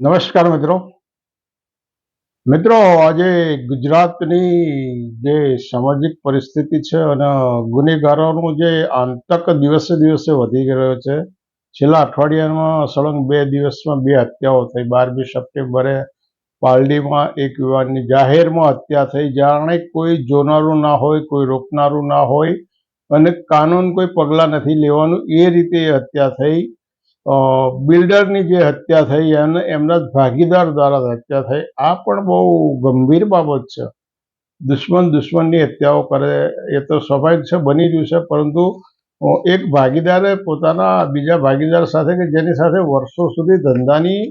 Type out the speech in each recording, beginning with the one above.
નમસ્કાર મિત્રો. મિત્રો, આજે ગુજરાતની જે સામાજિક પરિસ્થિતિ છે અને ગુનેગારોનું જે આંતક દિવસે દિવસે વધી રહ્યો છે. છેલ્લા અઠવાડિયામાં સળંગ બે દિવસમાં બે હત્યાઓ થઈ. બારમી સપ્ટેમ્બરે પાલડીમાં એક યુવાનની જાહેરમાં હત્યા થઈ. જાણે કોઈ જોનારું ના હોય, કોઈ રોકનારું ના હોય અને કાનૂન કોઈ પગલાં નથી લેવાનું. એ રીતે હત્યા થઈ. બિલ્ડરની જે હત્યા થઈ અને એમના જ ભાગીદાર દ્વારા હત્યા થઈ, આ પણ બહુ ગંભીર બાબત છે. દુશ્મન દુશ્મનની હત્યાઓ કરે, એ તો સ્વાભાવિક છે, બની રહ્યું છે, પરંતુ એક ભાગીદારે પોતાના બીજા ભાગીદાર સાથે કે જેની સાથે વર્ષો સુધી ધંધાની,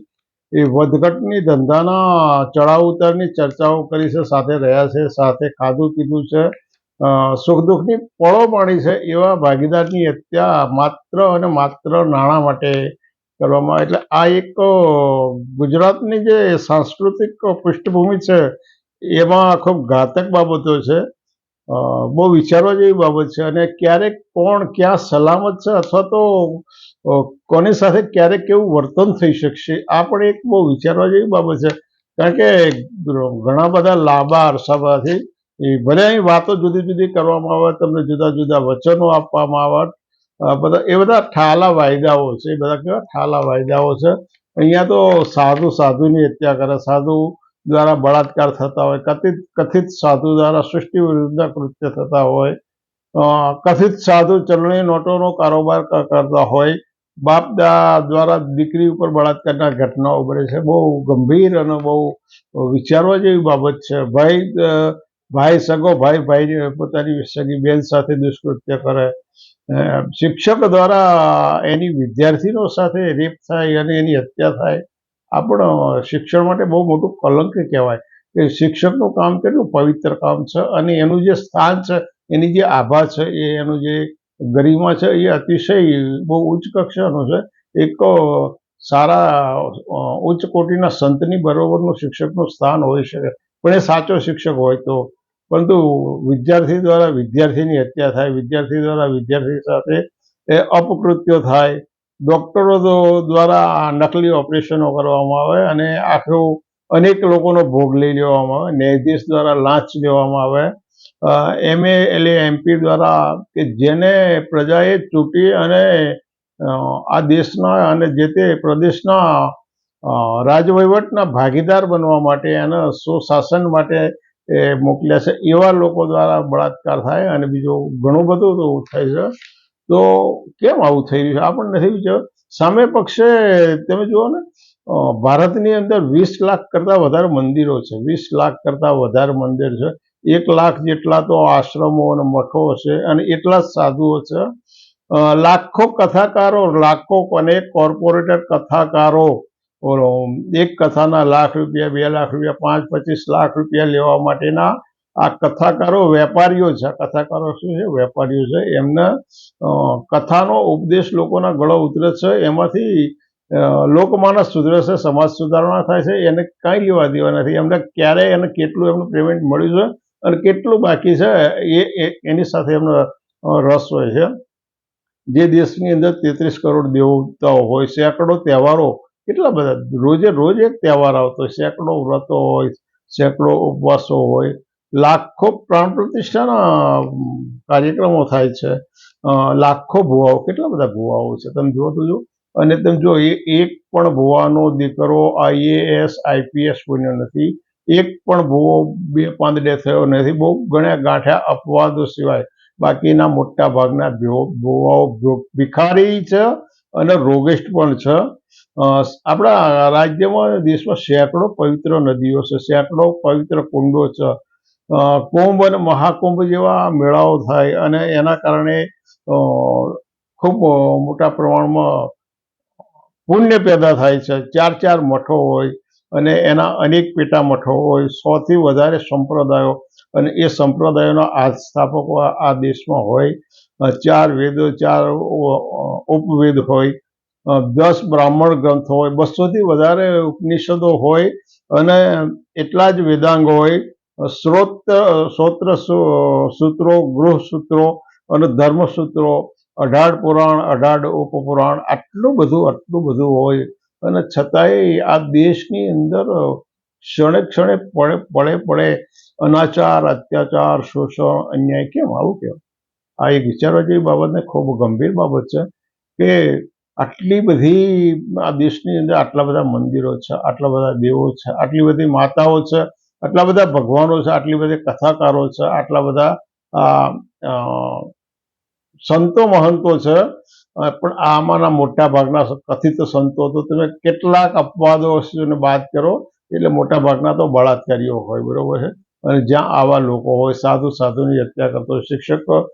એ વધઘટની ધંધાના ચડાવ ઉતારની ચર્ચાઓ કરી છે, સાથે રહ્યા છે, સાથે ખાધું પીધું છે સુખ દુઃખની પળો પાણી છે એવા ભાગીદારની હત્યા માત્ર અને માત્ર નાણાં માટે કરવામાં એટલે આ એક ગુજરાતની જે સાંસ્કૃતિક પૃષ્ઠભૂમિ છે, એમાં ખૂબ ઘાતક બાબતો છે. બહુ વિચારવા જેવી બાબત છે અને ક્યારેક કોણ ક્યાં સલામત છે અથવા તો કોની સાથે ક્યારેક કેવું વર્તન થઈ શકશે, આ પણ એક બહુ વિચારવા જેવી બાબત છે. કારણ કે ઘણા બધા લાંબા અરસામાંથી એ ભલે અહીં વાતો જુદી જુદી કરવામાં આવે, તમને જુદા જુદા વચનો આપવામાં આવે. બધા, એ બધા ઠાલા વાયદાઓ છે, એ બધા કેવા? ઠાલા વાયદાઓ છે. અહીંયા તો સાધુ સાધુની હત્યા કરે, સાધુ દ્વારા બળાત્કાર થતા હોય, કથિત કથિત સાધુ દ્વારા સૃષ્ટિ વિરુદ્ધના કૃત્ય થતા હોય. કથિત સાધુ ચલણી નોટોનો કારોબાર કરતા હોય. બાપ દ્વારા દીકરી ઉપર બળાત્કારના ઘટનાઓ બને છે. બહુ ગંભીર અને બહુ વિચારવા જેવી બાબત છે. ભાઈ ભાઈ સગો, ભાઈ ભાઈ પોતાની સગી બેન સાથે દુષ્કૃત્ય કરે. શિક્ષક દ્વારા એની વિદ્યાર્થીનો સાથે રેપ થાય અને એની હત્યા થાય, આપણો શિક્ષણ માટે બહુ મોટું કલંક કહેવાય. કે શિક્ષકનું કામ કેટલું પવિત્ર કામ છે અને એનું જે સ્થાન છે, એની જે આભા છે, એ એનું જે ગરિમા છે, એ અતિશય બહુ ઉચ્ચ કક્ષાનું છે. એક સારા ઉચ્ચ કોટીના સંતની બરોબરનું શિક્ષકનું સ્થાન હોઈ શકે પણ એ સાચો શિક્ષક હોય તો પરંતુ વિદ્યાર્થી દ્વારા વિદ્યાર્થીની હત્યા થાય, વિદ્યાર્થી દ્વારા વિદ્યાર્થી સાથે અપકૃત્યો થાય, ડોક્ટરો દ્વારા નકલી ઓપરેશનો કરવામાં આવે અને આખું અનેક લોકોનો ભોગ લઈ લેવામાં આવે, ન્યાયાધીશ દ્વારા લાંચ લેવામાં આવે એમએ એટલે એમપી દ્વારા કે જેને પ્રજાએ ચૂંટી અને આ દેશના અને જે તે પ્રદેશના રાજવહીવટના ભાગીદાર બનવા માટે એના સુશાસન માટે એ મોકલ્યા છે. એવા લોકો દ્વારા બળાત્કાર થાય અને બીજું ઘણું બધું તો થાય છે. તો કેમ આવું થઈ રહ્યું છે? આપણને પણ નથી વિચાર સામે પક્ષે તમે જુઓ ને ભારતની અંદર વીસ લાખ કરતાં વધારે મંદિરો છે. વીસ લાખ કરતાં વધારે મંદિર છે. એક લાખ જેટલા તો આશ્રમો અને મઠો હશે અને એટલા જ સાધુઓ છે. લાખો કથાકારો, લાખો અને કોર્પોરેટર કથાકારો. ઓલો એક કથાના લાખ રૂપિયા, બે લાખ રૂપિયા, પાંચ, પચીસ લાખ રૂપિયા લેવા માટેના આ કથાકારો, વેપારીઓ છે. કથાકારો શું છે? વેપારીઓ છે. એમના કથાનો ઉપદેશ લોકોના ગળો ઉતરે છે. એમાંથી લોકમાનસ સુધરે છે, સમાજ સુધારણા થાય છે. એને કાંઈ લેવા દેવા નથી. એમને ક્યારે એને કેટલું એમનું પેમેન્ટ મળ્યું છે અને કેટલું બાકી છે એ- એની સાથે એમનો રસ હોય છે. જે દેશની અંદર તેત્રીસ કરોડ દેવતાઓ હોય, સેંકડો તહેવારો કેટલા બધા? રોજે રોજ એક તહેવાર આવતો. હોય સેંકડો વ્રતો હોય, સેંકડો ઉપવાસો હોય. લાખો પ્રાણ પ્રતિષ્ઠાના કાર્યક્રમો થાય છે. લાખો ભુવાઓ. કેટલા બધા ભુવાઓ છે? તમે જુઓ તો જો અને તમે જો એ, એક પણ ભુવાનો દીકરો આઈએએસ આઈપીએસ બન્યો નથી. એક પણ ભુવો બે પાંદડે થયો નથી. બહુ ગણ્યા ગાંઠ્યા અપવાદો સિવાય બાકીના મોટા ભાગના ભુવાઓ ભિખારી છે. અને રોગેસ્ટ પણ છે. આપણા રાજ્યમાં દેશમાં સેંકડો પવિત્ર નદીઓ છે, સેંકડો પવિત્ર કુંડો છે. કુંભ અને મહાકુંભ જેવા મેળાઓ થાય અને એના કારણે ખૂબ મોટા પ્રમાણમાં પુણ્ય પેદા થાય છે. ચાર ચાર મઠો હોય અને એના અનેક પેટા મઠો હોય, સોથી વધારે સંપ્રદાયો અને એ સંપ્રદાયોના આસ્થાપકો આ દેશમાં હોય. ચાર વેદો, ચાર ઉપવેદ હોય દસ બ્રાહ્મણ ગ્રંથો હોય, બસોથી વધારે ઉપનિષદો હોય, અને એટલા જ વેદાંગ હોય સ્ત્રોત સ્ત્રોત્ર સૂત્રો, ગૃહ સૂત્રો અને ધર્મ સૂત્રો, અઢાર પુરાણ, અઢાર ઉપપુરાણ, આટલું બધું આટલું બધું હોય, અને છતાંય આ દેશની અંદર ક્ષણે ક્ષણે પડે પડે પડે અનાચાર, અત્યાચાર, શોષણ, અન્યાય, કેમ આવું કેમ? આ એક વિચારવા જેવી બાબતને ખૂબ ગંભીર બાબત છે કે આટલી બધી આ દેશની અંદર આટલા બધા મંદિરો છે, આટલા બધા દેવો છે, આટલી બધી માતાઓ છે, આટલા બધા ભગવાનો છે, આટલી બધી કથાકારો છે, આટલા બધા સંતો મહંતો છે પણ આમાંના મોટા ભાગના કથિત સંતો તો તમે કેટલાક અપવાદો બાદ કરો એટલે મોટા ભાગના તો બળાત્કારીઓ હોય, બરોબર છે? અને જ્યાં આવા લોકો હોય, સાધુ સાધુની હત્યા કરતો હોય, શિક્ષક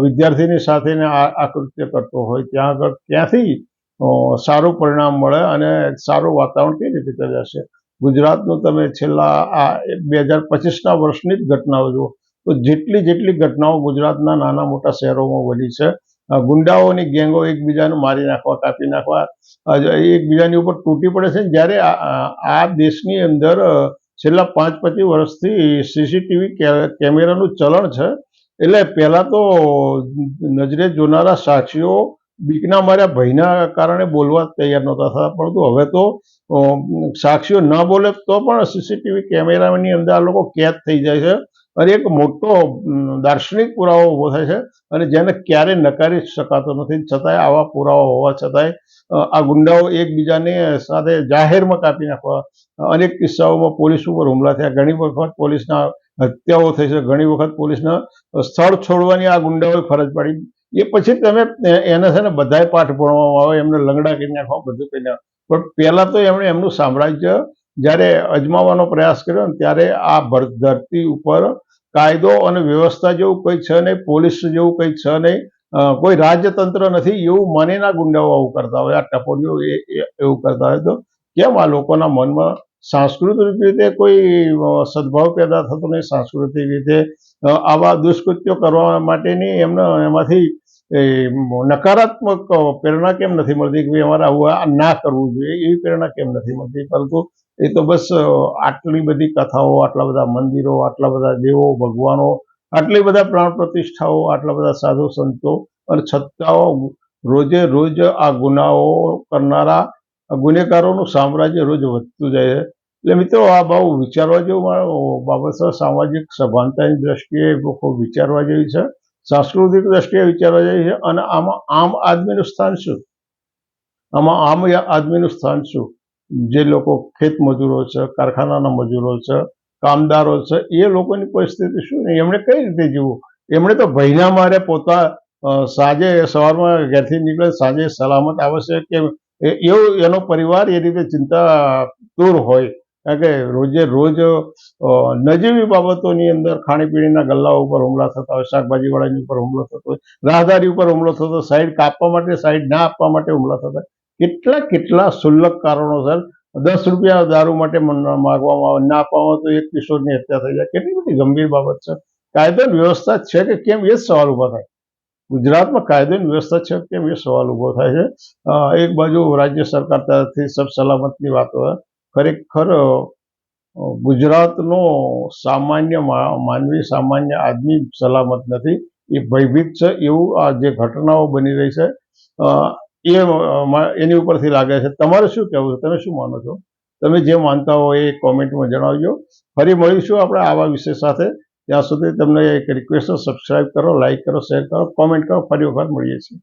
વિદ્યાર્થીની સાથે ને આ કૃત્ય કરતો હોય, ત્યાં આગળ ક્યાંથી સારું પરિણામ મળે અને સારું વાતાવરણ કેવી રીતે સર્જાશે ગુજરાતનું તમે છેલ્લા આ બે હજાર પચીસના વર્ષની જ ઘટનાઓ જુઓ, તો જેટલી જેટલી ઘટનાઓ ગુજરાતના નાના મોટા શહેરોમાં બની છે ગુંડાઓની ગેંગો એકબીજાને મારી નાખવા, કાપી નાખવા એકબીજાની ઉપર તૂટી પડે છે. જ્યારે આ- દેશની અંદર છેલ્લા પાંચ પચીસ વર્ષથી સીસીટીવી કેમેરાનું ચલણ છે. એટલે પહેલાં તો નજરે જોનારા સાક્ષીઓ બીકના માર્યા, ભયના કારણે બોલવા તૈયાર નહોતા થતા. પરંતુ હવે તો સાક્ષીઓ ન બોલે તો પણ સીસીટીવી કેમેરાની અંદર આ લોકો કેદ થઈ જાય છે. અને એક મોટો દાર્શનિક પુરાવો ઊભો થાય છે અને જેને ક્યારેય નકારી શકાતો નથી. છતાંય આવા પુરાવા હોવા છતાંય આ ગુંડાઓ એકબીજાને સાથે જાહેરમાં કાપી નાખવા, અનેક કિસ્સાઓમાં પોલીસ ઉપર હુમલા થયા. ઘણી વખત પોલીસના હત્યાઓ થઈ છે. ઘણી વખત પોલીસના સ્થળ છોડવાની આ ગુંડાઓએ ફરજ પાડી. એ પછી તમે એને છે ને બધાય પાઠ ભણવામાં આવે, એમને લંગડા કરી નાખવા, બધું કરી નાખવા. પણ પહેલાં તો એમણે એમનું સામ્રાજ્ય જ્યારે અજમાવવાનો પ્રયાસ કર્યો ને ત્યારે આ ધરતી ઉપર કાયદો અને વ્યવસ્થા જેવું કંઈ છે નહીં, પોલીસ જેવું કંઈ છે નહીં કોઈ રાજ્યતંત્ર નથી, એવું મનેના ગુંડાઓ આવું કરતા હોય, આ ટપોરીઓ એવું કરતા હોય તો કેમ આ લોકોના મનમાં સાંસ્કૃતિક રીતે કોઈ સદભાવ પેદા થતો નહીં? સાંસ્કૃતિક રીતે આવા દુષ્કૃત્યો કરવા માટેની એમને, એમાંથી નકારાત્મક પ્રેરણા કેમ નથી મળતી કે ભાઈ અમારે આવું આ ના કરવું જોઈએ? એવી પ્રેરણા કેમ નથી મળતી? પરંતુ એ તો બસ આટલી બધી કથાઓ, આટલા બધા મંદિરો, આટલા બધા દેવો, ભગવાનો, આટલી બધા પ્રાણ પ્રતિષ્ઠાઓ, આટલા બધા સાધુ સંતો અને છતાં રોજે રોજ આ ગુનાઓ કરનારા ગુનેગારોનું સામ્રાજ્ય રોજ વધતું જાય છે. એટલે મિત્રો, આ બહુ વિચારવા જેવું બાબત સામાજિક સભાનતાની દ્રષ્ટિએ ખૂબ વિચારવા જેવી છે. સાંસ્કૃતિક દ્રષ્ટિએ વિચારવા જેવી છે. અને આમાં આમ આદમીનું સ્થાન શું? આમાં આમ આદમીનું સ્થાન શું? જે લોકો ખેત મજૂરો છે, કારખાનાના મજૂરો છે, કામદારો છે, એ લોકોની પરિસ્થિતિ શું નહીં એમણે કઈ રીતે જીવવું? એમણે તો ભયના મારે પોતા સાંજે સવારમાં ઘરથી નીકળે, સાંજે સલામત આવશે કે એવો એનો પરિવાર એ રીતે ચિંતા દૂર હોય. કારણ કે રોજે રોજ નજીવી બાબતોની અંદર ખાણીપીણીના ગલ્લાઓ ઉપર હુમલા થતા હોય, શાકભાજીવાળાની ઉપર હુમલો થતો હોય, રાહદારી ઉપર હુમલો થતો સાઈડ કાપવા માટે, સાઈડ ના આપવા માટે હુમલા થતા. કેટલા કેટલા શુલ્લક કારણોસર દસ રૂપિયા દારૂ માટે માગવામાં આવે, ના આપવામાં તો એક કિશોરની હત્યા થઈ જાય. કેટલી બધી ગંભીર બાબત છે. કાયદો અને વ્યવસ્થા છે કે કેમ એ જ સવાલ ઊભા થાય. ગુજરાતમાં કાયદો અને વ્યવસ્થા છે કેમ એ સવાલ ઊભો થાય છે. એક બાજુ રાજ્ય સરકાર તરફથી સબ સલામતની વાતો. ખરેખર ગુજરાતનો સામાન્ય માનવી સામાન્ય આદમી સલામત નથી. એ ભયભીત છે. એવું આ જે ઘટનાઓ બની રહી છે એ એની ઉપરથી લાગે છે. તમારે શું કહેવું છે? તમે શું માનો છો? તમે જે માનતા હો એ કોમેન્ટમાં જણાવજો. ફરી મળીશું આપણે આવા વિષય સાથે. ત્યાં સુધી તમને એક રિક્વેસ્ટ સબસ્ક્રાઇબ કરો લાઈક કરો શેર કરો કોમેન્ટ કરો. ફરી વખત મળીએ છીએ.